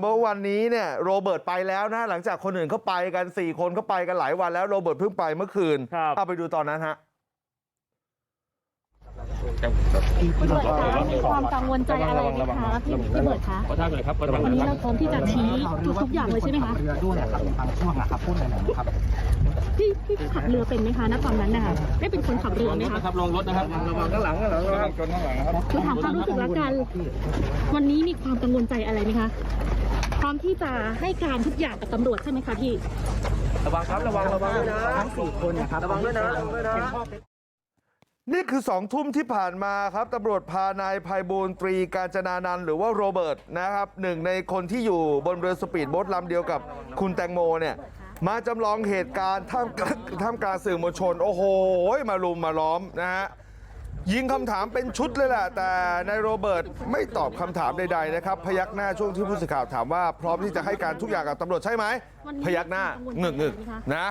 เมื่อวันนี้เนี่ยโรเบิร์ตไปแล้วนะหลังจากคนอื่นเขาไปกัน4คนเขาไปกันหลายวันแล้วโรเบิร์ตเพิ่งไปเมื่อคืนครับเอาไปดูตอนนั้นฮะพี่เบิร์ดคะมีความกังวลใจอะไรไหมคะพี่พี่เบิร์ดคะขอท่าหน่อยครับขอท่าหวันน่อยนี้ครัเราบพร้อมที่จะชี้ทุกๆอย่างเลยใช่ไหมคะเรือด้วยนะครับบางช่วงนะครับพูดหน่อยนะครับพี่พี่ขับเรือเป็นไหมคะณตอนนั้นนะคะได้เป็นคนขับเรือไหมรถคะนะครับลงรถนะครับระวังข้างหลังข้างหลังระวังชนข้างหลังนะครับคือถามความรู้สึกละกัน วันนี้มีความกังวลใจอะไรไหมคะพร้ อมที่จะให้การทุกอย่างกับตำรวจใช่ไหมคะพี่ ระวังครับระวังระวังด้วยนะทั้งสี่คนนะครับระวังด้วยนะระวังด้วยนะ นี่คือสองทุ่มที่ผ่านมาครับตำรวจพานายภัยบูลย์ตรีการจนานันท์หรือว่าโรเบิร์ตนะครับหนึ่งในคนที่อยู่บนเรือสปีดโบ๊ทลำเดียวกับคุณแตงโมเนี่ยมาจำลองเหตุการณ์ท่ามกลางท่ามกลางสื่อมวลชน โอ้โห มารุมมาล้อมนะฮะ ยิงคำถามเป็นชุดเลยแหละแต่นายโรเบิร์ตไม่ตอบคำถามใดๆนะครับพยักหน้าช่วงที่ผู้สื่อข่าวถามว่าพร้อมที่จะให้การทุกอย่างกับตำรวจใช่ไหมพยักหน้าเงึกงึกๆนะ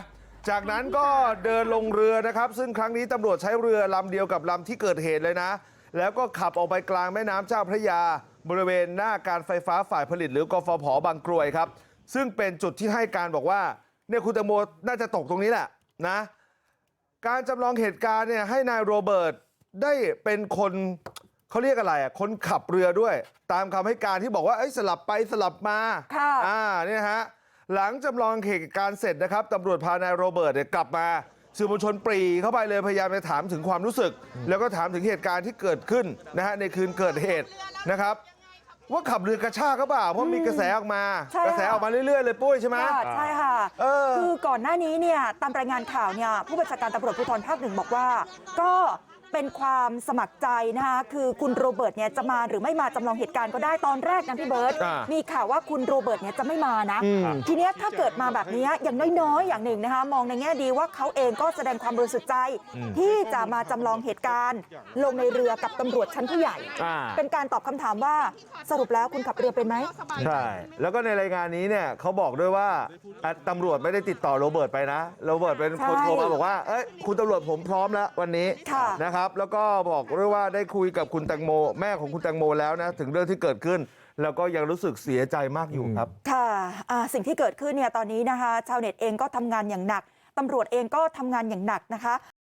จากนั้นก็เดินลงเรือนะครับ ซึ่งครั้งนี้ตำรวจใช้เรือลำเดียวกับลำที่เกิดเหตุเลยนะ แล้วก็ขับออกไปกลางแม่น้ำเจ้าพระยา บริเวณหน้าการไฟฟ้าฝ่ายผลิตหรือกฟผบางกรวยครับ ซึ่งเป็นจุดที่ให้การบอกว่าเนี่ยคุณแตงโมน่าจะตกตรงนี้แหละนะ การจำลองเหตุการณ์เนี่ยให้นายโรเบิร์ต ได้เป็นคนเขาเรียกอะไรอะคนขับเรือด้วยตามคำให้การที่บอกว่าเอ้ยสลับไปสลับมาค่ะอ่าเนี่ยฮะหลังจำลองเหตุการณ์เสร็จนะครับตำรวจพานายโรเบิร์ตเนี่ยกลับมาสื่อมวลชนปรีเข้าไปเลยพยายามจะถามถึงความรู้สึก แล้วก็ถามถึงเหตุการณ์ที่เกิดขึ้นนะฮะในคืนเกิดเหตุนะครับ ว่าขับเรือกระชากก็เปล่าเพราะมีกระแสออกมาใช่กระแสออกมาเรื่อยๆเลยปุ้ยใช่ไหมค่ะใช่ค่ะเออคือก่อนหน้านี้เนี่ยตามรายงานข่าวเนี่ยผู้บัญชาการตำรวจภูธรภาคหนึ่งบอกว่า ก็ เป็นความสมัครใจนะคะคือคุณโรเบิร์ตเนี่ยจะมาหรือไม่มาจำลองเหตุการณ์ก็ได้ตอนแรกนะพี่เบิร์ตอ่ามีมีข่าวว่าคุณโรเบิร์ตเนี่ยจะไม่มานะอืมทีเนี้ยถ้าเกิดมาแบบนี้อย่างน้อยๆอย่างหนึ่งนะคะมองในแง่ดีว่าเขาเองก็แสดงความบริสุทธิ์ใจ ที่จะมาจำลองเหตุการณ์ ลงในเรือกับตำรวจชั้นผู้ใหญ่อ่าเป็นการตอบคำถามว่าสรุปแล้วคุณขับเรือเป็นไหมใช่แล้วก็ในรายงานนี้เนี่ยเขาบอกด้วยว่าอะตำรวจไม่ได้ติดต่อโรเบิร์ตไปนะโรเบิร์ตเป็นคนใช่โทรมาบอกว่าเอ้ยคุณตำรวจผมพร้อมแล้ววันนี้ค่ะนะครับแล้วก็บอกด้วยว่าได้คุยกับคุณแตงโมแม่ของคุณแตงโมแล้วนะถึงเรื่องที่เกิดขึ้นแล้วก็ยังรู้สึกเสียใจมากอยู่ครับค่ะสิ่งที่เกิดขึ้นเนี่ยตอนนี้นะคะชาวเน็ตเองก็ทำงานอย่างหนักตำรวจเองก็ทำงานอย่างหนักนะคะ